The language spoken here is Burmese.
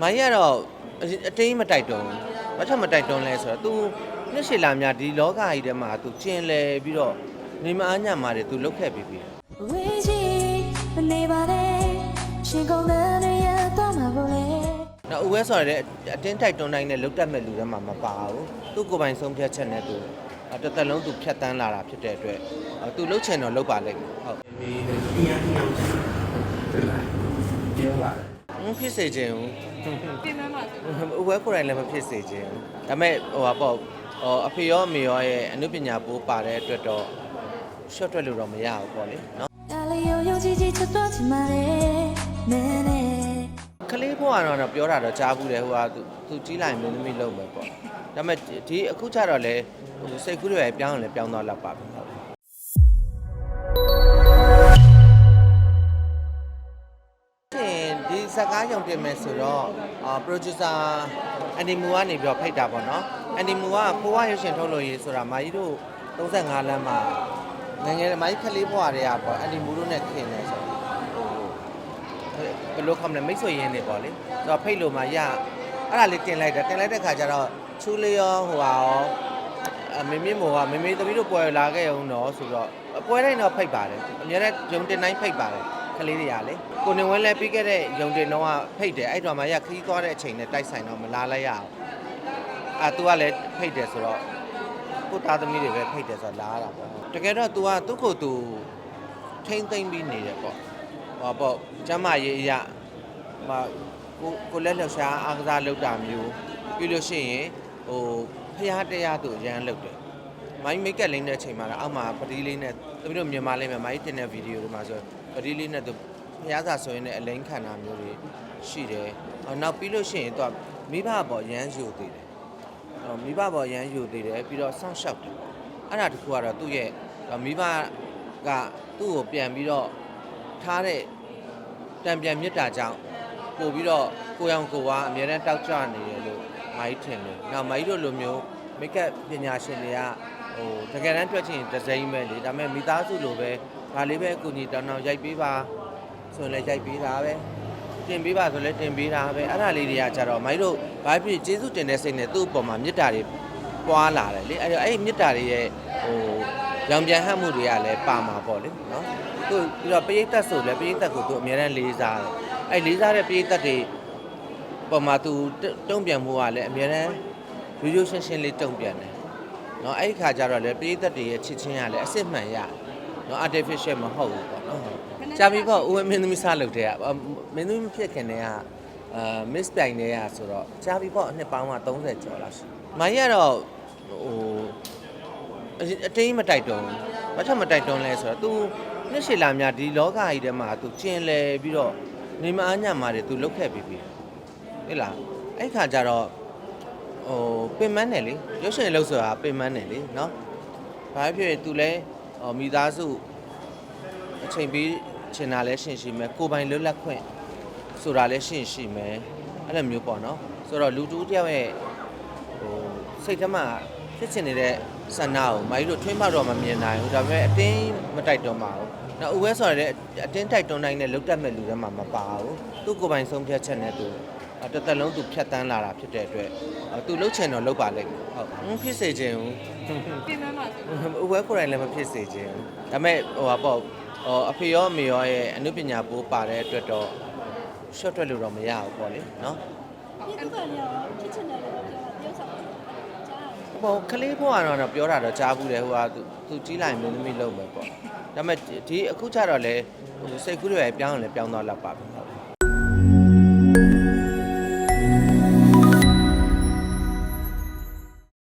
မိုင်းကတော့အအတင်းမတိုက်တုံးဘာကြောင့်မတိုက်တုံးလဲဆိုတော့ तू နှစ်ရှည်လာများဒီလောကကြီးထဲမှာ तू ကျင်လဲပြီးတော့နေမအားညမှာတယ် तू လုတ်ခဲ့ပြီးပြီ ဝေးကြီးမနေပါနဲ့ရှင်ကုန်တဲ့နေရာတော့မှာဘူးလေ နောက်ဦးဝဲဆိုရတဲ့အတင်းတိုက်တွန်းတိုင်းနဲ့လုတ်တက်မဲ့လူတွေမှာမပါဘူးသူ့ကိုယ်ပိုင်ဆုံးဖြတ်ချက်နဲ့သူတစ်သက်လုံးသူဖြတ်တန်းလာတာဖြစ်တဲ့အတွက်သူလုတ်ချင်တော့လုတ်ပါလိမ့်မယ်ဟုတ် ဒီတရားတရားဖြစ်လာပြောပါမဖြစ်စေခြင်းဘူးပြင်ပန်းပါဆိုဦးဝဲကိုယ်တိုင်လည်းမဖြစ်စေခြင်းဘူးဒါပေမဲ့ဟိုပါပေါ့ဟိုအဖေရောအမေရောရဲ့အနုပညာပိုးပါတဲ့အတွက်တော့ရှော့တွက်လို့တော့မရဘူးပေါ့လေနော်ဒါလေးယုံယုံကြည်ကြည်ချစ်တော့ချင်ပါလေမင်းနဲ့ကလေးဘွားကတော့ပြောတာတော့ကြားဘူးတယ်ဟိုကသူသူကြီးလိုက်မင်းသမီးလုံးပဲပေါ့ဒါပေမဲ့ဒီအခုကျတော့လေဟိုစိတ်ကူးတွေပြောင်းရင်လည်းပြောင်းသွားတော့ပါပဲ ဇာတ်ကားရုံတင်မယ်ဆိုတော့အာ producer အန်ဒီမူကနေပြီးတော့ဖိတ်တာပေါ့နော်အန်ဒီမူကဖိုးဝရုပ်ရှင်ထုတ်လို့ရေးဆိုတာမာကြီးတို့35လမ်းမှာငယ်ငယ်မာကြီးခလေးဘွားတွေကပေါ့အန်ဒီမူတို့နဲ့ခင်နေဆိုတော့ဟိုဘယ်လိုခေါမလဲမိတ်ဆွေရင်းနေပေါ့လေဆိုတော့ဖိတ်လို့မှရအဲ့ဒါလေးတင်လိုက်တာတင်လိုက်တဲ့ခါကျတော့ချူလေးရောဟိုဟာရောအမေမေမို့ကမေမေသမီးတို့ပွဲလာခဲ့အောင်တော့ဆိုတော့ပွဲတိုင်းတော့ဖိတ်ပါတယ်အများနဲ့ဂျုံတင်တိုင်းဖိတ်ပါတယ် ကလေးတွေကလေကိုနေဝင်းလဲပြီးခဲ့တဲ့ရုံတင်တော့ဖိတ်တယ်အဲ့တော့မှရခီးသွားတဲ့အချိန်နဲ့တိုက်ဆိုင်တော့မလာလိုက်ရအောင်အာ तू ကလည်းဖိတ်တယ်ဆိုတော့ကိုသားသမီးတွေပဲဖိတ်တယ်ဆိုတော့လာရတာပေါ့တကယ်တော့ तू ကသူ့ကိုယ်သူထိမ့်သိမ့်ပြီးနေတယ်ပေါ့ဟောပေါ့ကျမ်းမာရေးအရာမကိုကိုလက်လှရှားအားကစားလုပ်တာမျိုးပြီးလို့ရှိရင်ဟိုဖျားတရားသူရမ်းလုပ်တယ်မိုင်းမိတ်ကပ်လိမ့်တဲ့အချိန်မှာတော့အောက်မှာပတိလေးနဲ့သမီးတို့မြန်မာလိမ့်မယ်မိုင်းတင်တဲ့ဗီဒီယိုတွေမှာဆို ပတိလေးနဲ့သူဖျားစာဆိုရင်လည်းအလိန်ခံတာမျိုးတွေရှိတယ်။အော်နောက်ပြီးလို့ရှိရင်သူကမိဘပေါ်ရမ်းယူသေးတယ်။အော်မိဘပေါ်ရမ်းယူသေးတယ်ပြီးတော့စောင့်ရှောက်တယ်။အဲ့ဒါတခုကတော့သူ့ရဲ့မိဘကသူ့ကိုပြန်ပြီးတော့ထားတဲ့တံပြန်မြတ်တာကြောင့်ပို့ပြီးတော့ကိုရောင်ကိုဝါအများနဲ့တောက်ကြနေတယ်လို့မိုင်းထင်တယ်။နောက်မိုင်းတို့လိုမျိုးမိတ်ကပ်ပညာရှင်တွေက ဟိုတကယ်တမ်းတွက်ချင်တစ်စိမ့်ပဲလေဒါပေမဲ့မိသားစုလိုပဲဒါလေးပဲအကူကြီးတောင်းတောင်းရိုက်ပေးပါဆိုရင်လည်းရိုက်ပေးတာပဲတင်ပေးပါဆိုလည်းတင်ပေးတာပဲအဲ့ဒါလေးတွေကကြတော့မိုင်းတို့ဘာဖြစ်ကျေးဇူးတင်တဲ့စိတ်နဲ့သူ့အပေါ်မှာမေတ္တာတွေပွားလာတယ်လေအဲ့တော့အဲ့ဒီမေတ္တာတွေရဲ့ဟိုရောင်ပြန်ဟပ်မှုတွေကလည်းပါမှာပေါ့လေနော်သူပြီးတော့ပရိသတ်ဆိုလည်းပရိသတ်ကိုသူအများအားလေးစားတယ်အဲ့လေးစားတဲ့ပရိသတ်တွေပေါ်မှာသူတုံ့ပြန်မှုကလည်းအများအားရိုးရိုးရှင်းရှင်းလေးတုံ့ပြန်တယ် နော်အဲ့ဒီခါကျတော့လေပရိသတ်တွေရဲ့ချစ်ချင်းကလည်းအစစ်မှန်ရနော် artificial မဟုတ်ဘူးပေါ့နော်ကြာပြီပေါ့ဦးဝင်းမင်းသမီးစားလုပ်တဲ့ကမင်းသမီးမဖြစ်ခင်တည်းကအာ miss ပြိုင်တဲ့ကဆိုတော့ကြာပြီပေါ့အနှစ်ပေါင်းက30ကျော်လောက်ရှိမိုင်းကတော့ဟိုအတင်းမတိုက်တော့ဘူးဘာချက်မတိုက်တော့လဲဆိုတော့ तू နှစ်ရှည်လာများဒီလောကကြီးထဲမှာ तू ကျင်လည်ပြီးတော့နေမအားညမှာတွေ तू လုတ်ခဲ့ပြီးပြီဟဲ့လားအဲ့ခါကျတော့ ဟိုပင်မနဲ့လေရုပ်ရှင်လို့ဆိုတာပင်မနဲ့လေเนาะဘာဖြစ်ဖြစ်သူလဲဟိုမိသားစုအချိန်ပေးချင်တာလဲရှင်းရှိမယ်ကိုယ်ပိုင်လွတ်လပ်ခွင့်ဆိုတာလဲရှင်းရှိမယ်အဲ့လိုမျိုးပေါ့เนาะဆိုတော့လူတူတယောက်ရဲ့ဟိုစိတ်ထဲမှာဖြစ်ချင်နေတဲ့ဆန္ဒကိုမိုင်းတို့ထွင်းမတော့မမြင်နိုင်ဘူးဒါပေမဲ့အတင်းမတိုက်တွန်းပါဘူးနောက်ဦးဝဲဆိုရတဲ့အတင်းတိုက်တွန်းတိုင်းနဲ့လုတ်တက်မဲ့လူတွေမှာမပါဘူးသူ့ကိုယ်ပိုင်ဆုံးဖြတ်ချက်နဲ့သူ အဲ့ တစ်သက်လုံးသူဖြတ်တန်းလာတာဖြစ်တဲ့အတွက်အဲ့သူလှုပ်ချင်တော့လှုပ်ပါလိမ့်မယ်ဟုတ်မဖြစ်စေခြင်းဘူးပြင်ပန်းပါဆိုဦးဝဲကိုယ်တိုင်လည်းမဖြစ်စေခြင်းဘူးဒါပေမဲ့ဟိုပါပေါ့ဟိုအဖေရောအမေရောရဲ့အနုပညာပိုးပါတဲ့အတွက်တော့ရှော့တွက်လို့တော့မရဘူးပေါ့လေနော်ဒီကနေ့ရောချစ်ချင်တယ်လို့ပြောတာပြောဆောင်ကြားတယ်ဟိုကလေးဘွားကတော့ပြောတာတော့ကြားဘူးတယ်ဟိုကသူသူကြီးလိုက်မင်းသမီးလုံးပဲပေါ့ဒါပေမဲ့ဒီအခုကျတော့လေဟိုစိတ်ကူးတွေပြောင်းရင်လည်းပြောင်းသွားတော့ပါပဲဟုတ်